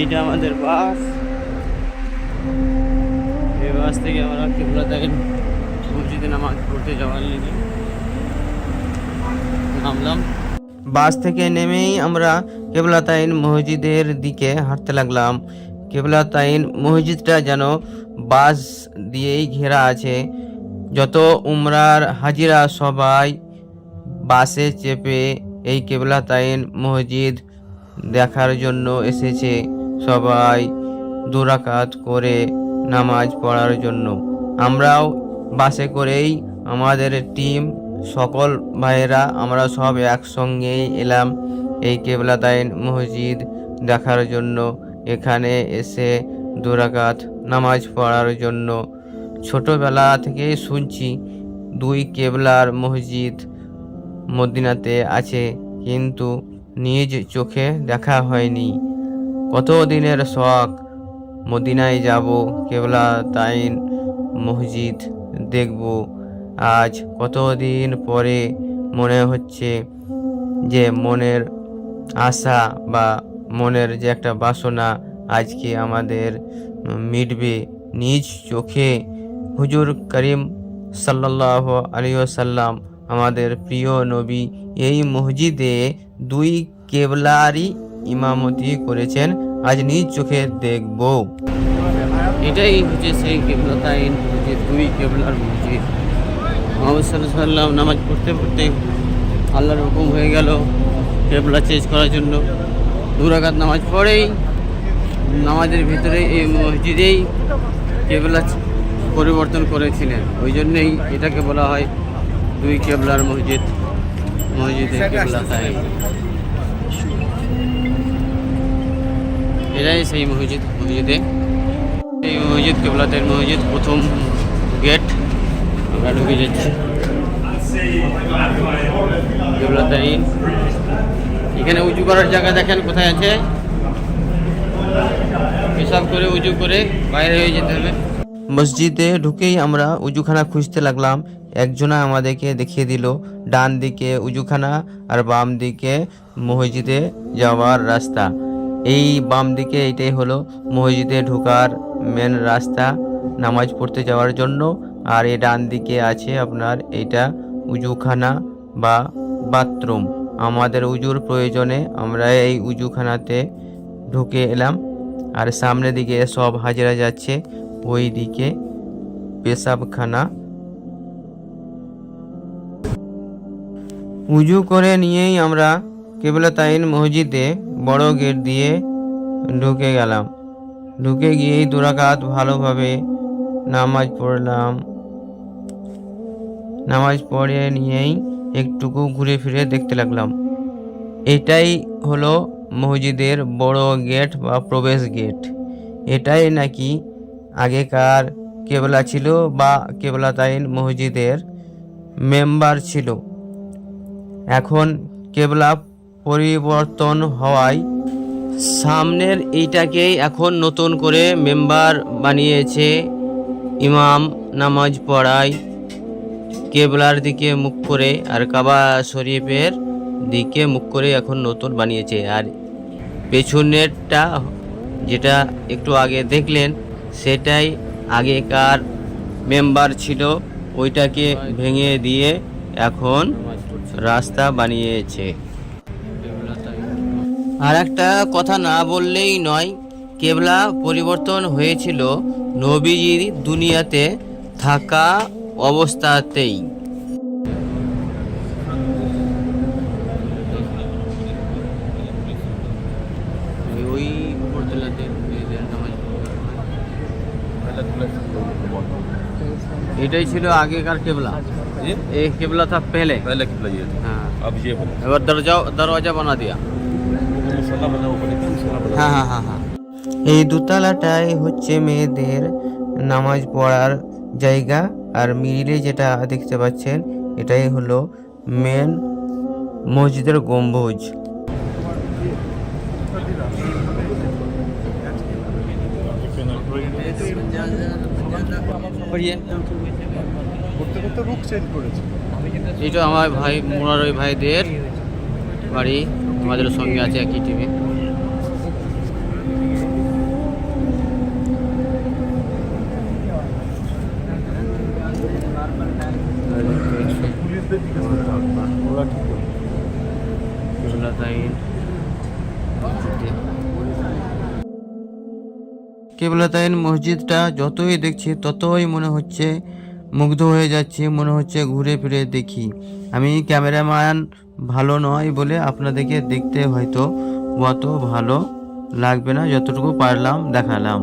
এইটা আমাদের বাস। এই বাস থেকে আমরা কেবলা তাইন মসজিদে নামাজ পড়তে যাওয়ার নামলাম। বাস থেকে নেমেই আমরা কেবলাতাইন মসজিদের দিকে হাঁটতে লাগলাম। কেবলাতাইন মসজিদটা যেন বাস দিয়েই ঘেরা আছে। যত উমরার হাজিরা সবাই বাসে চেপে এই কেবলাতাইন মসজিদ দেখার জন্য এসেছে সবাই দুরাকাত করে নামাজ পড়ার জন্য। আমরাও বাসে করেই আমাদের টিম, সকল ভাইয়েরা, আমরা সব একসঙ্গেই এলাম এই কেবলাতাইন মসজিদ দেখার জন্য। এখানে এসে দুরাকাত নামাজ পড়ার জন্য। ছোটবেলা থেকেই শুনছি দুই কেবলার মসজিদ মদিনাতে আছে, কিন্তু নিজ চোখে দেখা হয়নি। কত দিনের শখ মদিনায় যাব, কেবলা তাইন মসজিদ দেখব। আজ কতদিন পরে মনে হচ্ছে যে মনের আশা বা মনের যে একটা বাসনা আজকে আমাদের মিটবে। নিজ চোখে হুজুর করিম সাল্লাহ আলিয়াল্লাম আমাদের প্রিয় নবী এই মসজিদে দুই কেবলারই ইমামতি করেছেন। আজ নিজ চোখে দেখব। এটাই হচ্ছে সেই কেবলাতাইন মসজিদ দুই কেবলার মসজিদ। মোহাম্মদ সাল্লাম নামাজ পড়তে পড়তে আল্লাহর হুকুম হয়ে গেল কেবলা চেঞ্জ করার জন্য। দুরাকাত নামাজ পড়েই নামাজের ভিতরে এই মসজিদেই কেবলা পরিবর্তন করেছিলেন। ওই জন্যেই এটাকে বলা হয় দুই কেবলার মসজিদ, মসজিদে কেবলা তাই এটাই সেই মসজিদ, মসজিদে। এই মসজিদ কেবলাতের মসজিদ, প্রথম গেট। আমরা ঢুকে যাচ্ছি। কেবলাতাইন এখানে উঁচু করার জায়গা দেখেন কোথায় আছে? পেশাব করে উঁচু করে বাইরে হয়ে যেতে হবে। মসজিদে ঢুকেই আমরা উজুখানা খুঁজতে লাগলাম। একজনা আমাদেরকে দেখিয়ে দিল, ডান দিকে উজুখানা আর বাম দিকে মসজিদে যাওয়ার রাস্তা। এই বাম দিকে এটাই হলো মসজিদে ঢোকার মেন রাস্তা নামাজ পড়তে যাওয়ার জন্য। আর এই ডান দিকে আছে আপনার এইটা উজুখানা বা বাথরুম। আমাদের উজুর প্রয়োজনে আমরা এই উজুখানাতে ঢুকে এলাম। আর সামনের দিকে সব হাজিরা যাচ্ছে, ওই দিকে পেশাবখানা উজু করে নিয়েই আমরা কেবলাতাইন মসজিদে বড় গেট দিয়ে ঢুকে গেলাম। ঢুকে গিয়েই দুরাকাত ভালোভাবে নামাজ পড়লাম। নামাজ পড়ে নিয়েই একটুকু ঘুরে ফিরে দেখতে লাগলাম। এটাই হলো মসজিদের বড় গেট বা প্রবেশ গেট। এটাই নাকি আগেকার কেবলা ছিল বা কেবলাতাইন মসজিদের মেম্বার ছিল। এখন কেবলা পরিবর্তন হওয়ায় সামনের এইটাকেই এখন নতুন করে মেম্বার বানিয়েছে ইমাম নামাজ পড়ায় কেবলার দিকে মুখ করে আর কাবা শরীফের দিকে মুখ করে এখন নতুন বানিয়েছে। আর পেছনেরটা যেটা একটু আগে দেখলেন, সেটাই আগেকার মেম্বার ছিল, ওইটাকে ভেঙে দিয়ে এখন রাস্তা বানিয়েছে। আর একটা কথা না বললেই নয়, কেবলা পরিবর্তন হয়েছিল নবীজির দুনিয়াতে থাকা অবস্থাতেই। এটাই ছিল আগেকার কেবলা। এই কেবলা था पहले पहले कितना ये था हाँ अब ये बना এবার দরজা দরওয়াজা বানা দিয়া मसाला बना ऊपर एक मसाला बना হ্যাঁ হ্যাঁ হ্যাঁ হ্যাঁ এই দোতলাটাই হচ্ছে মেয়েদের নামাজ পড়ার জায়গা আর মিডিলে যেটা দেখতে পাচ্ছেন এটাই হলো মেন মসজিদের গম্বুজ করতে তো রুট চেঞ্জ করেছে। এটা আমার ভাই মোনার ওই ভাইদের বাড়ি আমাদের সঙ্গে আছে একই টিমে কেবলাতাইন মসজিদটা যতই দেখছি ততই মনে হচ্ছে মুগ্ধ হয়ে যাচ্ছি, মনে হচ্ছে ঘুরে ফিরে দেখি। আমি ক্যামেরাম্যান ভালো নয় বলে আপনাদেরকে দেখতে হয়তো অত ভালো লাগবে না, যতটুকু পারলাম দেখালাম।